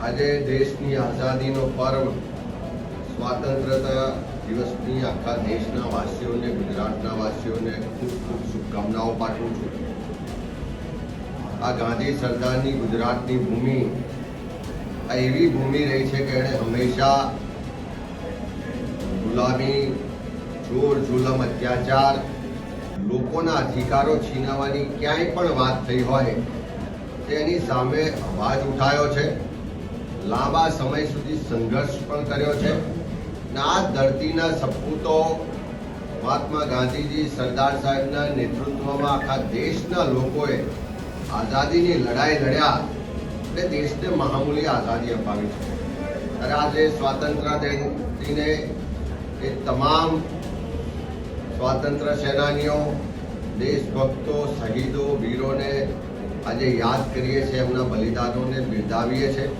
આજે દેશની આઝાદીનો પર્વ સ્વાતંત્રતા દિવસની આખા દેશના વાસીઓને, ગુજરાતના વાસીઓને ખૂબ ખૂબ શુભકામનાઓ પાઠવું છું. આ ગાંધી સરદારની ગુજરાતની ભૂમિ, આ એવી ભૂમિ રહી છે કે એણે હંમેશા ગુલામી જોર જુલમ, અત્યાચાર, લોકોના અધિકારો છીનાવાની ક્યાંય પણ વાત થઈ હોય, તેની સામે અવાજ ઉઠાયો છે. લાંબા સમય સુધી સંઘર્ષ પણ કર્યો છે. અને આ ધરતીના સપૂતો મહાત્મા ગાંધીજી, સરદાર સાહેબના નેતૃત્વમાં આખા દેશના લોકોએ આઝાદીની લડાઈ લડ્યા અને દેશને મહામૂલી આઝાદી અપાવી છે. ત્યારે આજે સ્વાતંત્ર્ય જયંતિને એ તમામ સ્વાતંત્ર્ય સેનાનીઓ, દેશભક્તો, શહીદો, વીરોને આજે યાદ કરીએ છીએ, એમના બલિદાનોને બિરદાવીએ છીએ.